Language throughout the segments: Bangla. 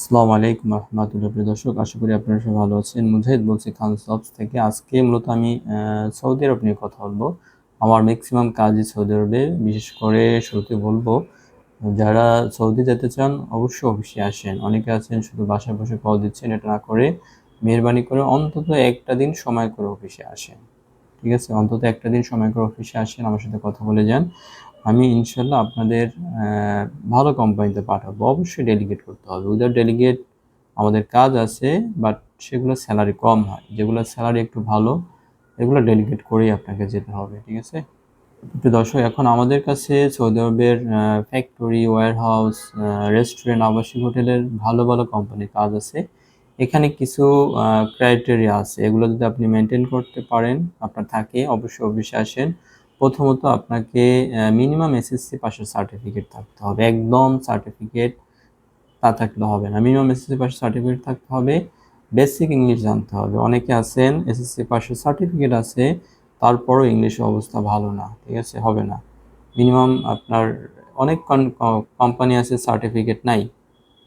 আসসালামু আলাইকুম রহমতুল্লাহ, প্রিয় দর্শক, আশা করি আপনারা সবাই ভালো আছেন। মুজাহিদ বলছি, খান জবস থেকে আজকে মূলত আমি সৌদি আরব নিয়ে কথা বলব। আমার ম্যাক্সিমাম কাজই সৌদি আরবে, বিশেষ করে শুরুতে বলব, যারা সৌদি যেতে চান, অবশ্যই অফিসে আসেন। অনেকে আছেন, শুধু বাসায় বসে কল দিচ্ছেন, এটা না করে মেহরবানি করে অন্তত একটা দিন সময় করে অফিসে আসেন। ঠিক আছে? অন্তত একটা দিন সময় করে অফিসে আসেন, আমার সাথে কথা বলে যান। আমি ইনশাল্লাহ আপনাদের ভালো কোম্পানিতে পাঠাবো। অবশ্যই ডেলিগেট করতে হবে। উইদাউট ডেলিগেট আমাদের কাজ আছে বাট সেগুলো স্যালারি কম হয়। যেগুলো স্যালারি একটু ভালো, এগুলো ডেলিগেট করেই আপনাকে যেতে হবে, ঠিক আছে? একটু দর্শক, এখন আমাদের কাছে সৌদি আরবের ফ্যাক্টরি ওয়্যার হাউস রেস্টুরেন্ট আবাসিক হোটেলের ভালো ভালো কোম্পানির কাজ আছে। এখানে কিছু ক্রাইটেরিয়া আছে। এগুলো যদি আপনি মেনটেন করতে পারেন, আপনার থাকে, অবশ্যই অফিসে আসেন। প্রথমত আপনাকে মিনিমাম এসএসসি পাশের সার্টিফিকেট থাকতে হবে। একদম সার্টিফিকেট তা থাকলে হবে না। মিনিমাম এসএসসি পাশের সার্টিফিকেট থাকতে হবে। বেসিক ইংলিশ জানতে হবে। অনেকে আছেন এসএসসি পাশের সার্টিফিকেট আছে, তারপরও ইংলিশের অবস্থা ভালো না, ঠিক আছে? হবে না। মিনিমাম আপনার অনেক কোম্পানি আছে সার্টিফিকেট নাই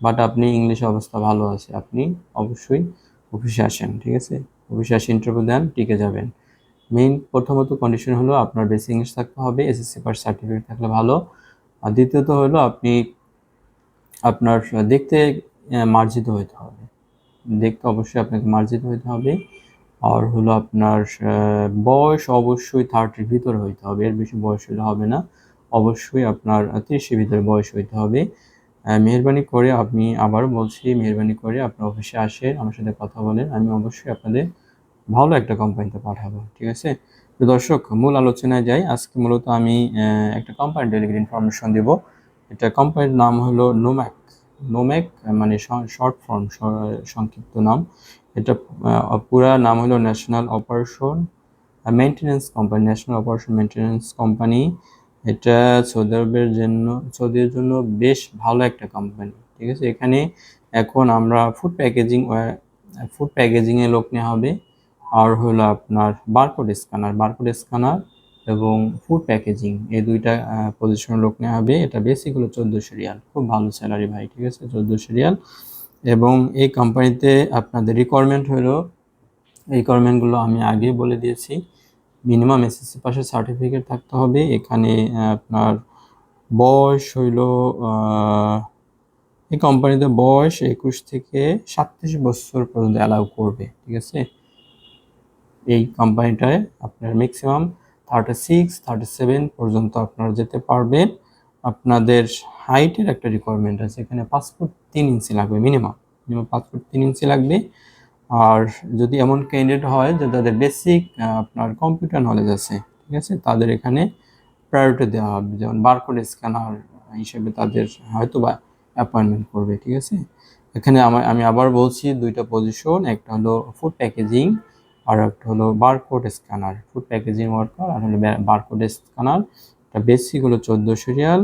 বাট আপনি ইংলিশে অবস্থা ভালো আছে, আপনি অবশ্যই অফিসে আসেন, ঠিক আছে? অফিসে আসে ইন্টারভিউ দেন, টিকে যাবেন। মেইন প্রথমত কন্ডিশন হলো আপনার বেসিক ইংলিশ থাকতে হবে এসএসসি পাস সার্টিফিকেট থাকলে ভালো। আর দ্বিতীয়ত হলো আপনি আপনার, দেখতে মার্জিত হতে হবে। দেখতে অবশ্যই আপনাকে মার্জিত হতে হবে। আর হলো আপনার বয়স অবশ্যই থার্টির ভিতরে হইতে হবে, এর বেশি বয়স হলে হবে না। অবশ্যই আপনার তিরিশের ভিতরে বয়স হইতে হবে। মেহরবানি করে আপনি আবারও বলছি, মেহরবানি করে আপনার অফিসে আসেন, আমার সাথে কথা বলেন। আমি অবশ্যই আপনাদের ভালো একটা কোম্পানিতে পাঠাবো, ঠিক আছে? তো দর্শক, মূল আলোচনায় যাই। আজকে মূলত আমি একটা কোম্পানি ডেলিভারি ইনফরমেশন দিব। এটা কোম্পানির নাম হলো নোম্যাক নোম্যাক মানে শর্ট ফর্ম সংক্ষিপ্ত নাম। এটা পুরা নাম হলো national operation maintenance company national operation maintenance company এটা সৌদি আরবের জন্য, সৌদির জন্য বেশ ভালো একটা কোম্পানি ঠিক আছে? এখানে এখন আমরা ফুড প্যাকেজিং ফুড প্যাকেজিংয়ে লোক নেওয়া হবে। আর হলো আপনার বারকোড স্ক্যানার বারকোড স্ক্যানার এবং ফুড প্যাকেজিং এই দুইটা পজিশনের লোক নেওয়া হবে। এটা বেসিক হলো চোদ্দোশো রিয়াল। খুব ভালো স্যালারি ভাই, ঠিক আছে? চোদ্দোশো রিয়াল। এবং এই কোম্পানিতে আপনাদের রিকোয়ারমেন্ট হলো রিকোয়ারমেন্টগুলো আমি আগে বলে দিয়েছি। মিনিমাম এসএসসি পাশের সার্টিফিকেট থাকতে হবে। এখানে আপনার বয়স হইল এই কোম্পানিতে বয়স একুশ থেকে সাতত্রিশ বছর পর্যন্ত অ্যালাউ করবে, ঠিক আছে? এই কোম্পানিটায় আপনার maximum thirty six thirty seven পর্যন্ত আপনারা যেতে পারবেন। আপনাদের হাইটের একটা রিকোয়ারমেন্ট আছে, এখানে পাঁচ ফুট তিন ইঞ্চি লাগবে মিনিমাম মিনিমাম পাঁচ ফুট তিন ইঞ্চি লাগবে। আর যদি এমন ক্যান্ডিডেট হয় যে তাদের বেসিক আপনার কম্পিউটার নলেজ আছে, ঠিক আছে? তাদের এখানে প্রায়োরিটি দেওয়া হবে, যেমন বারকোড স্ক্যানার হিসেবে তাদের হয়তো বা অ্যাপয়েন্টমেন্ট করবে, ঠিক আছে? এখানে আমি আবার বলছি দুইটা পজিশন একটা হলো ফুড প্যাকেজিং আর একটা হলো barcode scanner food packaging worker আর হলো বারকোড স্ক্যানার এটা বেসিক হলো চোদ্দোশো রিয়াল।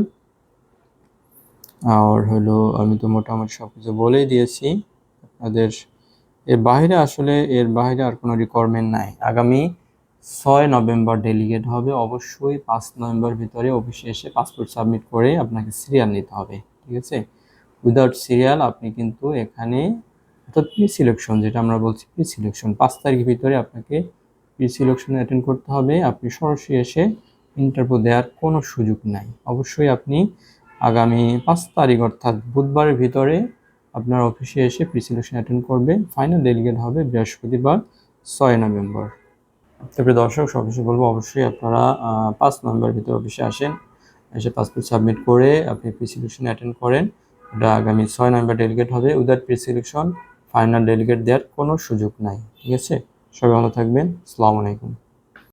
আর হলো আমি তো মোটামুটি সব কিছু বলেই দিয়েছি আপনাদের। এর বাইরে আসলে, এর বাইরে আর কোনো রিকোয়ারমেন্ট নাই। আগামী ছয় নভেম্বর ডেলিগেট হবে, অবশ্যই পাঁচ নভেম্বর ভিতরে অফিসে এসে পাসপোর্ট সাবমিট করে আপনাকে সিরিয়াল নিতে হবে, ঠিক আছে? উইদাউট সিরিয়াল আপনি কিন্তু এখানে অর্থাৎ প্রি সিলেকশন যেটা আমরা বলছি প্রি সিলেকশন পাঁচ তারিখের ভিতরে আপনাকে প্রি সিলেকশন অ্যাটেন্ড করতে হবে। আপনি সরাসরি এসে ইন্টারভিউ দেওয়ার কোনো সুযোগ নাই। অবশ্যই আপনি আগামী পাঁচ তারিখ, অর্থাৎ বুধবারের ভিতরে আপনার অফিসে এসে প্রি সিলেকশন অ্যাটেন্ড করবে। ফাইনাল ডেলিগেট হবে বৃহস্পতিবার, ছয় নভেম্বর। তারপরে দর্শক সবকিছু বলব, অবশ্যই আপনারা পাঁচ নভেম্বর ভিতরে অফিসে আসেন। এসে পাসপোর্ট সাবমিট করে আপনি প্রি সিলেকশন অ্যাটেন্ড করেন। ওটা আগামী ছয় নভেম্বর ডেলিগেট হবে। Without pre selection final delegate দেওয়ার কোনো সুযোগ নাই। ঠিক আছে? সবাই ভালো থাকবেন। আসসালামু